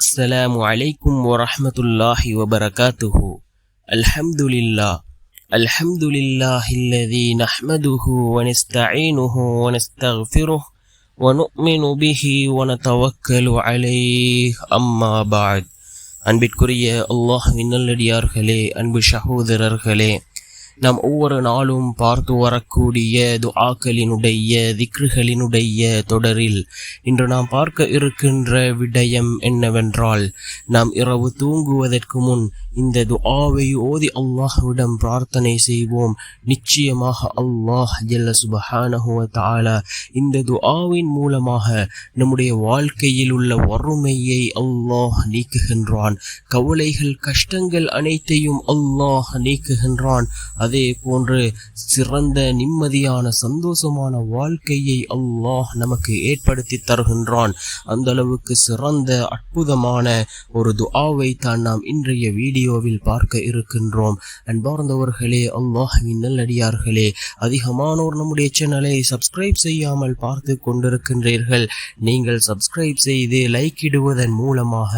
السلام عليكم ورحمة الله وبركاته الحمد لله الحمد لله الذي نحمده ونستعينه ونستغفره ونؤمن به ونتوكل عليه أما بعد அன்பிற்குரிய அல்லாஹ்வின் நல்லடியார்களே அன்பு சகோதரர்களே நாம் ஒவ்வொரு நாளும் பார்த்து வரக்கூடிய துஆக்களினுடைய திக்ருகளினுடைய தொடரில் இன்று நாம் பார்க்க இருக்கின்ற விடயம் என்னவென்றால் நாம் இரவு தூங்குவதற்கு முன் இந்த துஆவை ஓதி அல்லாஹ்விடம் பிரார்த்தனை செய்வோம். நிச்சயமாக அல்லாஹ் ஜல்ல சுபஹானஹு வ இந்த துஆவின் மூலமாக நம்முடைய வாழ்க்கையில் உள்ள வறுமையை அல்லாஹ் நீக்குகின்றான். கவலைகள் கஷ்டங்கள் அனைத்தையும் அல்லாஹ் நீக்குகின்றான். அதே போன்று சிறந்த நிம்மதியான சந்தோஷமான வாழ்க்கையை அல்லாஹ் நமக்கு ஏற்படுத்தி தருகின்றான். அந்த அளவுக்கு சிறந்த அற்புதமான ஒரு துஆவை தான் நாம் இன்றைய வீடியோ வீடியோவில் பார்க்க இருக்கின்றோம். அன்பார்ந்தவர்களே அல்லாஹ்வின் நல்லடியார்களே அதிகமானோர் நம்முடைய சேனலை சப்ஸ்கிரைப் செய்யாமல் பார்த்து கொண்டிருக்கின்றீர்கள். நீங்கள் சப்ஸ்கிரைப் செய்து லைக் இடுவதன் மூலமாக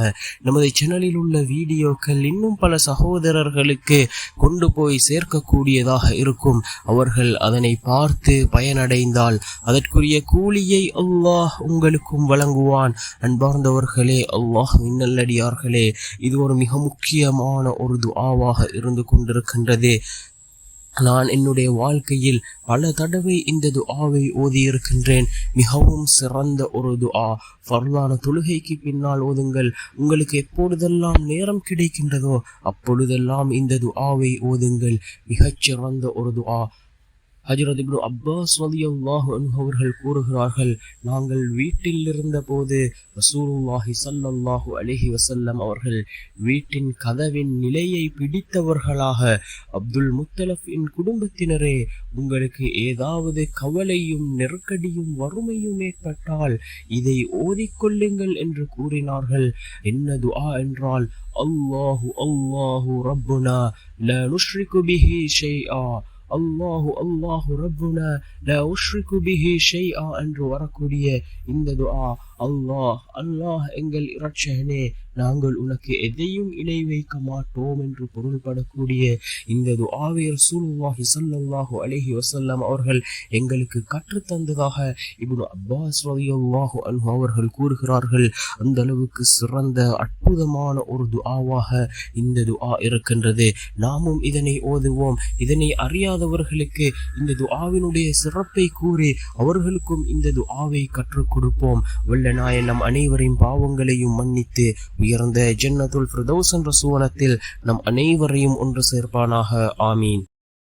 நமது சேனலில் உள்ள வீடியோக்கள் இன்னும் பல சகோதரர்களுக்கு கொண்டு போய் சேர்க்கக்கூடியதாக இருக்கும். அவர்கள் அதனை பார்த்து பயனடைந்தால் அதற்குரிய கூலியை அல்லாஹ் உங்களுக்கும் வழங்குவான். அன்பார்ந்தவர்களே அல்லாஹ் நல்லடியார்களே இது ஒரு மிக முக்கியமான ஒரு துஆவாக இருந்து கொண்டிருக்கின்றது. நான் என்னுடைய வாழ்க்கையில் பல தடவை இந்த துஆவை ஓதியிருக்கின்றேன். மிகவும் சிறந்த ஒரு துஆ. ஃபர்லான தொழுகைக்கு பின்னால் ஓதுங்கள். உங்களுக்கு எப்பொழுதெல்லாம் நேரம் கிடைக்கின்றதோ அப்பொழுதெல்லாம் இந்த துஆவை ஓதுங்கள். மிகச்சிறந்த ஒரு துஆ. ஹஜரத் இப்னு அப்பாஸ் அலி அல்லாஹ் அவர்கள் கூறுகிறார்கள் நாங்கள் வீட்டில் இருந்தபோது ரசூலுல்லாஹி சல்லாஹு அலிஹி வசல்லம் அவர்கள் வீட்டின் கதவின் நிலையை பிடித்தவர்களாக அப்துல் முத்தலஃபின் குடும்பத்தினரே உங்களுக்கு ஏதாவது கவலையும் நெருக்கடியும் வறுமையும் ஏற்பட்டால் இதை ஓதிக்கொள்ளுங்கள் என்று கூறினார்கள். என்ன துஆ என்றால் அல்லாஹு அல்லாஹு ரப்புனா லா நுஷ்ரிகு பிஹி ஷைஆ அல்லாஹு அல்லாஹு ரப்புனா லா உஷ்ரிகு பிஹி ஷைஆ என்று வரக்கூடிய இந்த துஆ அல்லாஹ் அல்லாஹ் எங்கள் இரட்சகனே நாங்கள் உனக்கு எதையும் இணை வைக்க மாட்டோம் என்று பொருள்படக்கூடிய இந்த துஆவை ரசூலுல்லாஹி ஸல்லல்லாஹு அலைஹி வஸல்லம் அவர்கள் எங்களுக்கு கற்றுத்தந்ததாக இப்னு அப்பாஸ் ரலியல்லாஹு அன்ஹு அவர்கள் கூறுகிறார்கள். அந்த அளவுக்கு சிறந்த அற்புதமான ஒரு துஆவாக இந்த துஆ இருக்கின்றது. நாமும் இதனை ஓதுவோம். இதனை அறியாத இல்லாதவர்களுக்கு இந்த துஆவினுடைய சிறப்பை கூறி அவர்களுக்கும் இந்த துஆவை கற்றுக் கொடுப்போம். வல்ல நாயன் நம் அனைவரின் பாவங்களையும் மன்னித்து உயர்ந்த ஜன்னதுல் பிரதோசன் என்ற சுவனத்தில் நம் அனைவரையும் ஒன்று சேர்ப்பானாக. ஆமீன்.